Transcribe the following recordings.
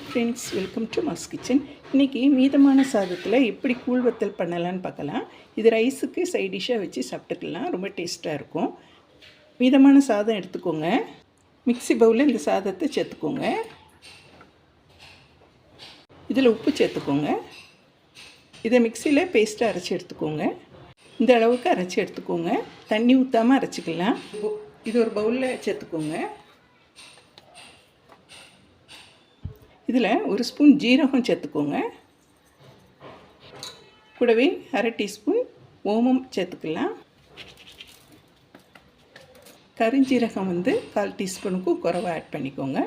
Friends welcome to mass kitchen இன்றைக்கி மீதமான சாதத்தில் எப்படி கூழ் வத்தல் பண்ணலான்னு பார்க்கலாம். இது ரைஸுக்கு சைட் டிஷ்ஷாக வச்சு சாப்பிட்டுக்கலாம். ரொம்ப டேஸ்ட்டாக இருக்கும். மீதமான சாதம் எடுத்துக்கோங்க. மிக்ஸி பவுலில் இந்த சாதத்தை சேர்த்துக்கோங்க. இதில் உப்பு சேர்த்துக்கோங்க. இதை மிக்சியில் பேஸ்ட்டாக அரைச்சி எடுத்துக்கோங்க. இந்த அளவுக்கு அரைச்சி எடுத்துக்கோங்க. தண்ணி ஊற்றாமல் அரைச்சிக்கலாம். இது ஒரு பவுலில் சேர்த்துக்கோங்க. இதில் ஒரு ஸ்பூன் ஜீரகம் சேர்த்துக்கோங்க. கூடவே அரை டீஸ்பூன் ஓமம் சேர்த்துக்கலாம். கரிஞ்சீரகம் வந்து கால் டீஸ்பூனுக்கும் குறவாக ஆட் பண்ணிக்கோங்க.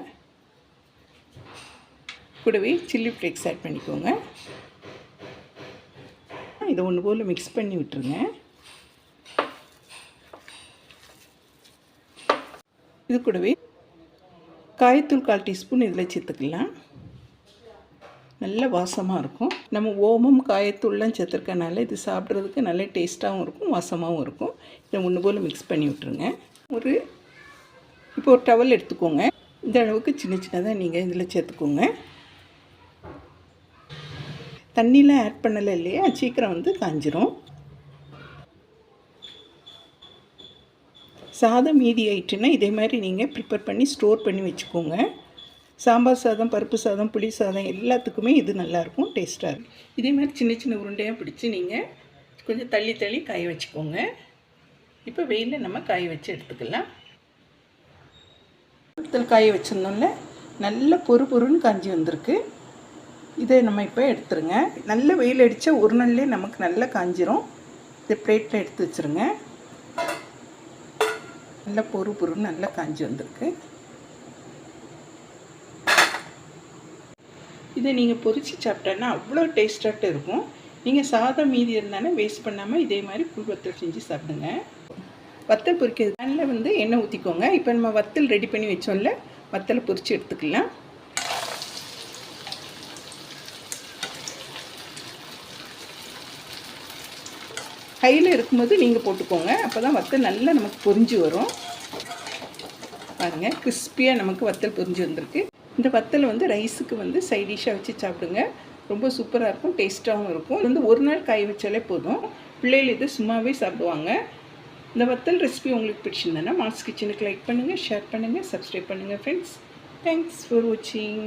கூடவே சில்லி ஃப்ளேக்ஸ் ஆட் பண்ணிக்கோங்க. இதை ஒன்று போல் மிக்ஸ் பண்ணி விட்டுருங்க. இது கூடவே காயத்தூள் கால் டீஸ்பூன் இதில் சேர்த்துக்கலாம். நல்ல வாசமாக இருக்கும். நம்ம ஓமம் காயத்தூள்லாம் சேர்த்துருக்கனால இது சாப்பிட்றதுக்கு நல்ல டேஸ்ட்டாகவும் இருக்கும் வாசமாகவும் இருக்கும். இதை ஒன்று போல் மிக்ஸ் பண்ணி விட்ருங்க ஒரு இப்போ ஒரு டவல் எடுத்துக்கோங்க. இந்த அளவுக்கு சின்ன சின்னதாக நீங்கள் இதில் சேர்த்துக்கோங்க. தண்ணியில் ஆட் பண்ணலை இல்லையா? சீக்கிரம் வந்து காஞ்சிரும். சாதம் மீதி ஆயிட்டுன்னா இதே மாதிரி நீங்கள் ப்ரிப்பேர் பண்ணி ஸ்டோர் பண்ணி வச்சுக்கோங்க. சாம்பார் சாதம் பருப்பு சாதம் புளி சாதம் எல்லாத்துக்குமே இது நல்லாயிருக்கும் டேஸ்ட்டாக இருக்கும். இதே மாதிரி சின்ன சின்ன உருண்டையாக பிடிச்சி நீங்கள் கொஞ்சம் தள்ளி தள்ளி காய வச்சுக்கோங்க. இப்போ வெயிலில் நம்ம காய வச்சு எடுத்துக்கலாம். வத்தல் காய வச்சுருந்தோம்ல நல்ல பொறு பொருன்னு காஞ்சி வந்திருக்கு. இதை நம்ம இப்போ எடுத்துருங்க. நல்ல வெயில் அடித்தா ஒரு நாள்லேயே நமக்கு நல்லா காஞ்சிரும். இதை பிளேட்டில் எடுத்து வச்சுருங்க. நல்லா பொறு பொருன்னு நல்லா காஞ்சி வந்திருக்கு. இதை நீங்கள் பொரித்து சாப்பிட்டோன்னா அவ்வளோ டேஸ்டாட்டு இருக்கும். நீங்கள் சாதம் மீதி இருந்தானே வேஸ்ட் பண்ணாமல் இதே மாதிரி புல் வத்தல் செஞ்சு சாப்பிடுங்க. வத்தல் பொறிக்கிறது பேனில் வந்து எண்ணெய் ஊற்றிக்கோங்க இப்போ நம்ம வத்தல் ரெடி பண்ணி வச்சோம்ல வத்தலை பொரித்து எடுத்துக்கலாம். கையில் இருக்கும்போது நீங்கள் போட்டுக்கோங்க. அப்போ தான் வத்தல் நல்லா நமக்கு பொரிஞ்சு வரும். பாருங்கள் கிறிஸ்பியாக நமக்கு வத்தல் பொரிஞ்சு வந்திருக்கு. இந்த வத்தல் வந்து ரைஸுக்கு வந்து சைடிஷ்ஷாக வச்சு சாப்பிடுங்க. ரொம்ப சூப்பராக இருக்கும் டேஸ்ட்டாகவும் இருக்கும். இது வந்து ஒரு நாள் காய வச்சாலே போதும். பிள்ளைகள் இது சும்மாவே சாப்பிடுவாங்க. இந்த வத்தல் ரெசிபி உங்களுக்கு பிடிச்சிருந்தேன்னா மாஸ் கிச்சனுக்கு லைக் பண்ணுங்கள் ஷேர் பண்ணுங்கள் சப்ஸ்கிரைப் பண்ணுங்கள் ஃப்ரெண்ட்ஸ் தேங்க்ஸ் ஃபார் வாட்சிங்